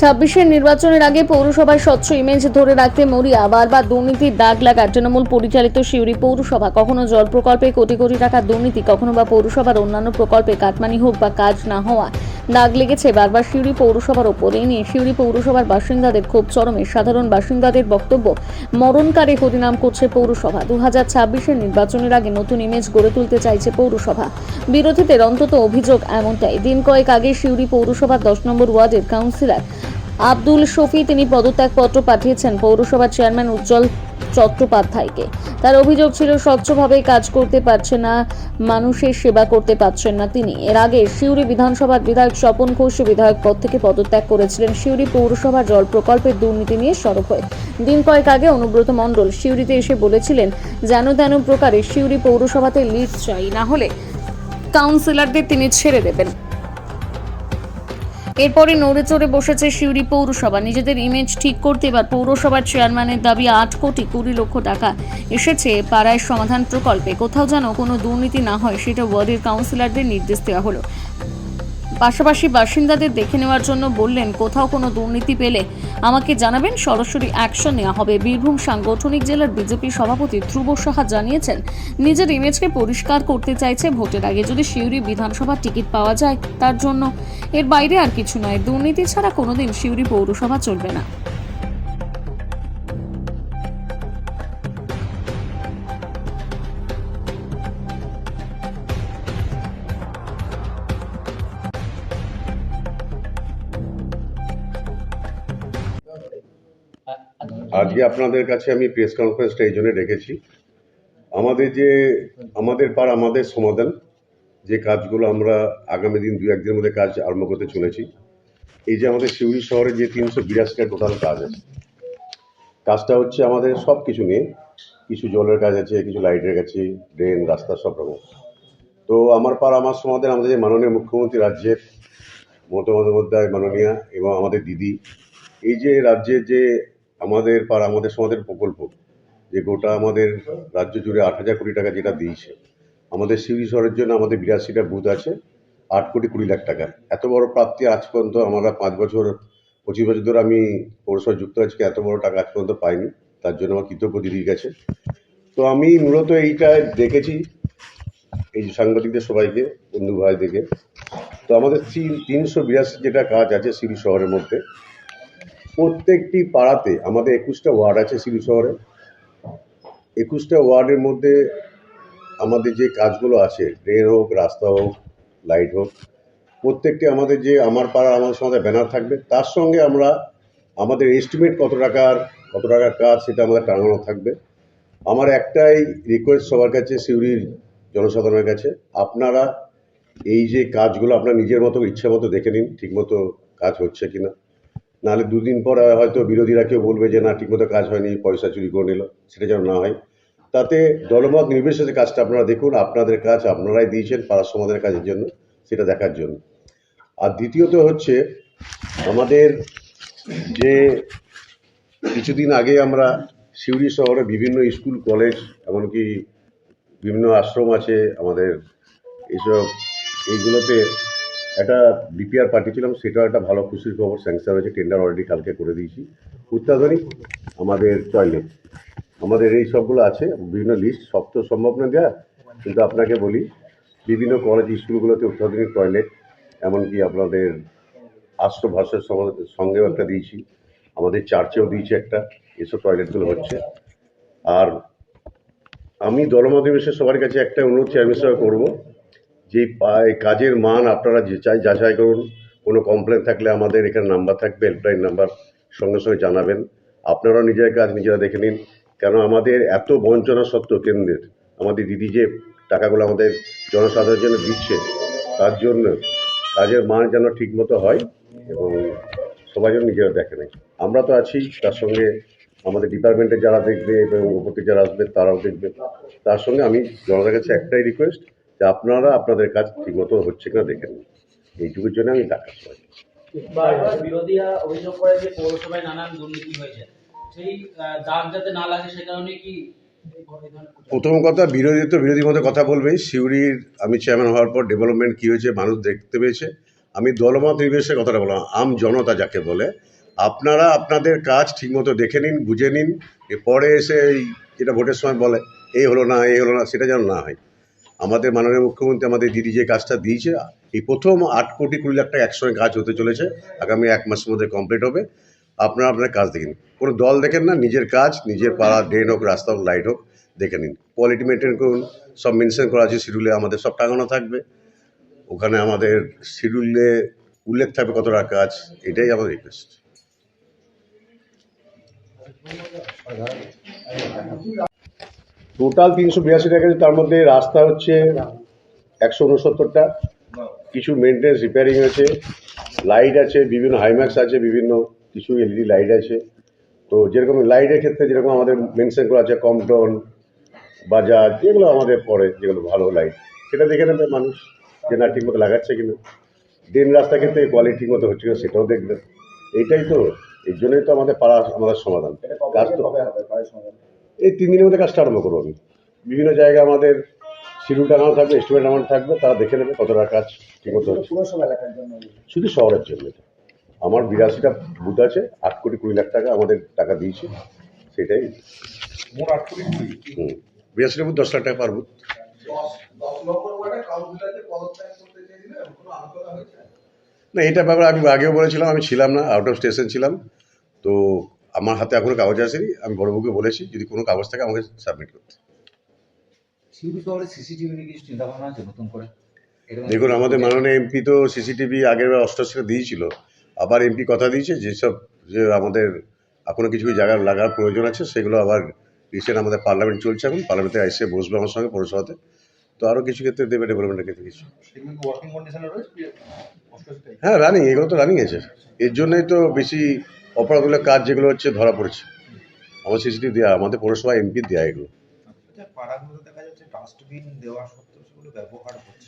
ছাব্বিশের নির্বাচনের আগে পৌরসভায় স্বচ্ছ ইমেজ ধরে রাখতে মরিয়া বারবার দুর্নীতির দাগ লাগার তৃণমূল পরিচালিত সিউড়ি পৌরসভা। কখনো জল প্রকল্পে কোটি কোটি টাকার দুর্নীতি, কখনো বা পৌরসভার অন্যান্য প্রকল্পে কাটমানি হোক বা কাজ না হওয়া দাগ লেগেছে বারবার সিউড়ি পৌরসভার ওপর। এই নিয়ে সিউড়ি পৌরসভার বাসিন্দাদের ক্ষোভ চরমে। সাধারণ বাসিন্দাদের বক্তব্য, মরণকারে হরিনাম করছে পৌরসভা। দু হাজার ছাব্বিশের নির্বাচনের আগে নতুন ইমেজ গড়ে তুলতে চাইছে পৌরসভা। বিরোধীদের অন্তত অভিযোগ এমনটাই। দিন কয়েক আগে সিউড়ি পৌরসভার দশ নম্বর ওয়ার্ডের কাউন্সিলর আব্দুল শফি তিনি পদত্যাগপত্র পাঠিয়েছেন পৌরসভার চেয়ারম্যান উজ্জ্বল চট্টোপাধ্যায়কে। তার অভিযোগ ছিল, স্বচ্ছভাবে কাজ করতে পারছে না, মানুষের সেবা করতে পারছেন না তিনি। এর আগে সিউড়ি বিধানসভার বিধায়ক স্বপন ঘোষ বিধায়ক পদ থেকে পদত্যাগ করেছিলেন। সিউড়ি পৌরসভার জল প্রকল্পের দুর্নীতি নিয়ে সরব হয়ে। দিন কয়েক আগে অনুব্রত মণ্ডল সিউড়িতে এসে বলেছিলেন, যেন তেন প্রকারে সিউড়ি পৌরসভাতে লিড চাই, না হলে কাউন্সিলরদের তিনি ছেড়ে দেবেন। এরপরে নড়ে চড়ে বসেছে সিউড়ি পৌরসভা। নিজেদের ইমেজ ঠিক করতে এবার পৌরসভার চেয়ারম্যানের দাবি আট কোটি কুড়ি লক্ষ টাকা। এসেছে পাড়ায় সমাধান প্রকল্পে। কোথাও যেন কোনো দুর্নীতি না হয়, সেটা ওয়ার্ডের কাউন্সিলরদের নির্দেশ দেওয়া হলো। পাশাপাশি বাসিন্দাদের দেখে নেওয়ার জন্য বললেন, কোথাও কোনো দুর্নীতি পেলে আমাকে জানাবেন, সরাসরি অ্যাকশন নেওয়া হবে। বীরভূম সাংগঠনিক জেলার বিজেপি সভাপতি ধ্রুব সাহা জানিয়েছেন, নিজের ইমেজকে পরিষ্কার করতে চাইছে ভোটের আগে। যদি সিউড়ি বিধানসভা টিকিট পাওয়া যায় তার জন্য। এর বাইরে আর কিছু নয়। দুর্নীতি ছাড়া কোনোদিন সিউড়ি পৌরসভা চলবে না। আজকে আপনাদের কাছে আমি প্রেস কনফারেন্সটা এই জন্য ডেকেছি। আমাদের যে, আমাদের পার আমাদের সমাধান, যে কাজগুলো আমরা আগামী দিন দু একদিনের মধ্যে কাজ আরম্ভ করতে চলেছি, এই যে আমাদের সিউড়ি শহরে যে তিনশো বিরাশিটা টোটাল কাজ আছে, কাজটা হচ্ছে আমাদের সব কিছু নিয়ে, কিছু জলের কাজ আছে, কিছু লাইটের কাছে, ড্রেন, রাস্তা, সব রকম। তো আমার পার আমার সমাধান, আমাদের যে মাননীয় মুখ্যমন্ত্রী রাজ্যের, মমতা বন্দ্যোপাধ্যায় মাননীয়া এবং আমাদের দিদি, এই যে রাজ্যের যে আমাদের পার আমাদের সমাজের প্রকল্প, যে গোটা আমাদের রাজ্য জুড়ে আট হাজার কোটি টাকা যেটা দিয়েছে, আমাদের সিউড়ি শহরের জন্য আমাদের বিরাশিটা বুথ আছে, আট কোটি কুড়ি লাখ টাকা। এত বড় প্রাপ্তি আজ পর্যন্ত আমরা পাঁচ বছর, পঁচিশ বছর ধরে আমি পৌরসভা যুক্ত আজকে এত বড় টাকা আজ পর্যন্ত পাইনি, তার জন্য আমার কৃতজ্ঞ দিদির কাছে তো আমি মূলত এইটা দেখেছি, এই সাংবাদিকদের সবাইকে, বন্ধু ভাইদেরকে। তো আমাদের তিন- তিনশো বিরাশি যেটা কাজ আছে সিউড়ি শহরের মধ্যে প্রত্যেকটি পাড়াতে আমাদের একুশটা ওয়ার্ড আছে সিউড়ি শহরে। একুশটা ওয়ার্ডের মধ্যে আমাদের যে কাজগুলো আছে, ড্রেন হোক, রাস্তা হোক, লাইট হোক, প্রত্যেকটি আমাদের যে আমার পাড়া আমার সঙ্গে ব্যানার থাকবে, তার সঙ্গে আমরা আমাদের এস্টিমেট কত টাকার কত টাকার কাজ সেটা আমাদের টাঙানো থাকবে। আমার একটাই রিকোয়েস্ট সবার কাছে, সিউড়ির জনসাধারণের কাছে, আপনারা এই যে কাজগুলো আপনার নিজের মতো ইচ্ছে মতো দেখে নিন, ঠিকমতো কাজ হচ্ছে কিনা। নাহলে দুদিন পর হয়তো বিরোধীরা কেউ বলবে যে, না, ঠিকমতো কাজ হয়নি, পয়সা চুরি করে নিল। সেটা যেন না হয়। তাতে দলমত নির্বিশেষে কাজটা আপনারা দেখুন, আপনাদের কাজ আপনারাই দিয়েছেন পাড়া সমাজের কাজের জন্য, সেটা দেখার জন্য। আর দ্বিতীয়ত হচ্ছে, আমাদের যে কিছুদিন আগে আমরা সিউড়ি শহরে বিভিন্ন স্কুল, কলেজ, এমনকি বিভিন্ন আশ্রম আছে, আমাদের এইসব, এইগুলোতে একটা বিপিআর পাঠিয়েছিলাম সেটাও একটা ভালো খুশির খবর স্যাংশন হয়েছে টেন্ডার অলরেডি কালকে করে দিয়েছি। অত্যাধুনিক আমাদের টয়লেট আমাদের এই সবগুলো আছে, বিভিন্ন লিস্ট সব তো সম্ভব না দেওয়া কিন্তু আপনাকে বলি, বিভিন্ন কলেজ স্কুলগুলোতে অত্যাধুনিক টয়লেট এমনকি আপনাদের আশ্রম ভাষার সঙ্গেও একটা দিয়েছি। আমাদের চার্চেও দিয়েছি একটা, এসব টয়লেটগুলো হচ্ছে। আর আমি দলমত সবার কাছে একটা অনুরোধ চেয়ারম্যান সাহেব করব যে কাজের মান আপনারা যে চাই, যাচাই করুন। কোনো কমপ্লেন থাকলে আমাদের এখানে নাম্বার থাকবে হেল্পলাইন নাম্বার সঙ্গে সঙ্গে জানাবেন। আপনারাও নিজের কাজ নিজেরা দেখে নিন। কেন আমাদের এত বঞ্চনা সত্ত্বেও কেন্দ্রের, আমাদের দিদি যে টাকাগুলো আমাদের জনসাধারণের জন্য দিচ্ছে, তার জন্য কাজের মান যেন ঠিকমতো হয় এবং সবাই যেন নিজেরা দেখে নেয়। আমরা তো আছি, তার সঙ্গে আমাদের ডিপার্টমেন্টে যারা দেখবে এবং উপর যারা আসবে, তারাও দেখবে। তার সঙ্গে আমি জনতার কাছে একটাই রিকোয়েস্ট যে আপনারা আপনাদের কাজ ঠিকমতো হচ্ছে কিনা দেখে নিন। এইটুকুর জন্য আমি ডাকা সবাই বিরোধীরা অভিযোগ করে যে পৌরসভায় নানান দুর্নীতি হয়েছে। সেই দাগ যাতে না লাগে সে কারণে কি? প্রথম কথা বিরোধী তো বিরোধীর মধ্যে কথা বলবেই। সিউড়ির আমি চেয়ারম্যান হওয়ার পর ডেভেলপমেন্ট কী হয়েছে মানুষ দেখতে পেয়েছে। আমি দলমত নির্বিশেষে কথাটা বললাম আম জনতা যাকে বলে। আপনারা আপনাদের কাজ ঠিকমতো দেখে নিন বুঝে নিন। পরে এসে এই যেটা ভোটের সময় বলে এই হলো না এই হলো না সেটা যেন না হয়। আমাদের মাননীয় মুখ্যমন্ত্রী আমাদের দিদি যে কাজটা দিয়েছে, এই প্রথম আট কোটি কুড়ি লাখ টাকা একসঙ্গে কাজ হতে চলেছে, আগামী এক মাসের মধ্যে কমপ্লিট হবে। আপনারা আপনার কাজ দেখেন কোনো দল দেখেন না, নিজের কাজ, নিজের পাড়া, ড্রেন হোক, রাস্তা হোক লাইট হোক, দেখে নিন। কোয়ালিটি মেনটেন করুন, সব মেনশন করা আছে শিডিউলে, আমাদের সব টাঙানো থাকবে। ওখানে আমাদের শিডিউলে উল্লেখ থাকবে কতটা কাজ, এটাই আমার রিকোয়েস্ট টোটাল তিনশো বিরাশি টাকা তার মধ্যে রাস্তা হচ্ছে একশো উনসত্তরটা। কিছু মেনটেন্স রিপেয়ারিং আছে লাইট আছে বিভিন্ন হাইম্যাক্স আছে বিভিন্ন কিছু এলইডি লাইট আছে। তো যেরকম লাইটের ক্ষেত্রে যেরকম আমাদের মেনশন করা আছে কমটন বাজাজ যেগুলো আমাদের পরে যেগুলো ভালো লাইট সেটা দেখে নেবে মানুষ যে না ঠিকমতো লাগাচ্ছে কিনা। ড্রেন রাস্তা ক্ষেত্রে কোয়ালিটি ঠিক মতো হচ্ছে কিনা সেটাও দেখবেন এইটাই তো এর জন্যই তো আমাদের পাড়া আমাদের সমাধান। কাজ তো এই তিন দিনের মধ্যে কাজটা আরম্ভ করব আমি বিভিন্ন জায়গায় আমাদের শিডিউল টাঙানো থাকবে এস্টিমেট আমার থাকবে তারা দেখে নেবে কতটা কাজ ঠিকমতো এলাকার জন্য। শুধু শহরের জন্য আমার বিরাশিটা বুথ আছে আট কোটি কুড়ি লাখ টাকা আমাদের টাকা দিয়েছে সেটাই। হুম। বিরাশিটা বুথ দশ লাখ টাকা পার বুথ। না এটা ব্যাপারে আমি আগেও বলেছিলাম আমি ছিলাম না আউট অফ স্টেশন ছিলাম। তো আমার হাতে এখনও কাগজ আসেনি আমি বড়বাবুকে বলেছি যদি কোনো কাগজ থাকে আমাকে সাবমিট করতে। সিউড়ি শহরে সিসিটিভি নিয়ে কিছু চিন্তা ভাবনা আছে নতুন করে? এরকম- দেখুন আমাদের মাননীয় এমপি তো সিসিটিভি আগের বার অষ্টাশিটা দিয়েছিল আবার এমপি কথা দিয়েছে যেসব যে আমাদের এখনও কিছু কিছু জায়গায় লাগার প্রয়োজন আছে সেগুলো আবার রিসেন্ট আমাদের পার্লামেন্ট চলছে এখন পার্লামেন্টে এসে বসবে আমার সঙ্গে পৌরসভাতে তো আরও কিছু ক্ষেত্রে দেবে ডেভেলপমেন্টের ক্ষেত্রে কিছু। হ্যাঁ রানিং এগুলো তো রানিং আছে। এর জন্যই তো বেশি অপরাধগুলোর কাজ যেগুলো হচ্ছে ধরা পড়েছে। আমার সিসিটিভি দেওয়া আমাদের পৌরসভা এমপি দেওয়া এগুলো। আচ্ছা, দেওয়া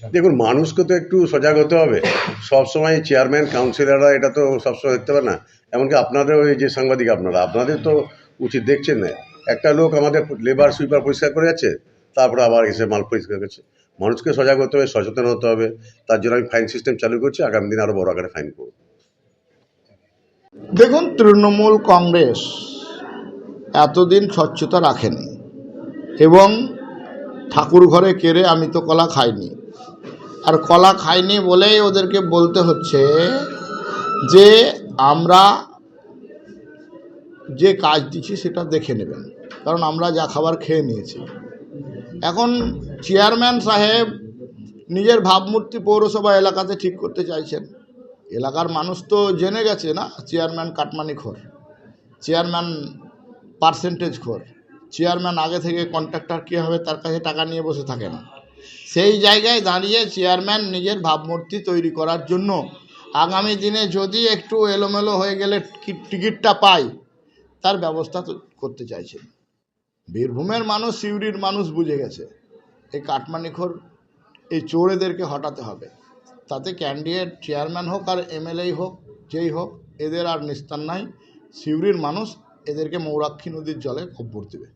না। দেখুন মানুষকে তো একটু সজাগ হতে হবে। সবসময় চেয়ারম্যান কাউন্সিলররা এটা তো সবসময় দেখতে পারে না। এমনকি আপনাদেরও এই যে সাংবাদিক আপনারা আপনাদের তো উচিত দেখছেন না। একটা লোক আমাদের লেবার সুইপার পরিষ্কার করে যাচ্ছে তারপরে আবার এসে মাল পরিষ্কার করছে। মানুষকে সজাগ হতে হবে সচেতন হতে হবে। তার জন্য আমি ফাইন সিস্টেম চালু করছি আগামী দিন আরও বড় আকারে ফাইন করব। দেখুন, তৃণমূল কংগ্রেস এতদিন স্বচ্ছতা রাখেনি এবং ঠাকুর ঘরে কেড়ে আমি তো কলা খাইনি। আর কলা খাইনি বলেই ওদেরকে বলতে হচ্ছে যে, আমরা যে কাজ দিচ্ছি সেটা দেখে নেবেন। কারণ আমরা যা খাবার খেয়ে নিয়েছি। এখন চেয়ারম্যান সাহেব নিজের ভাবমূর্তি পৌরসভা এলাকাতে ঠিক করতে চাইছেন। এলাকার মানুষ তো জেনে গেছে না, চেয়ারম্যান কাটমানি খোর, চেয়ারম্যান পার্সেন্টেজ খোর, চেয়ারম্যান আগে থেকে কন্ট্রাক্টর কী হবে তার কাছে টাকা নিয়ে বসে থাকে না। সেই জায়গায় দাঁড়িয়ে চেয়ারম্যান নিজের ভাবমূর্তি তৈরি করার জন্য আগামী দিনে যদি একটু এলোমেলো হয়ে গেলে টিকিট- টিকিটটা পাই তার ব্যবস্থা করতে চাইছেন বীরভূমের মানুষ, সিউড়ির মানুষ বুঝে গেছে, এই কাটমানিখোর এই চোরেদেরকে হটাতে হবে। তাতে ক্যান্ডিডেট চেয়ারম্যান হোক আর এমএলএ হোক, যেই হোক, এদের আর নিস্তার নাই। সিউড়ির মানুষ এদেরকে মৌরাক্ষী নদীর জলে খব্বর দেবে।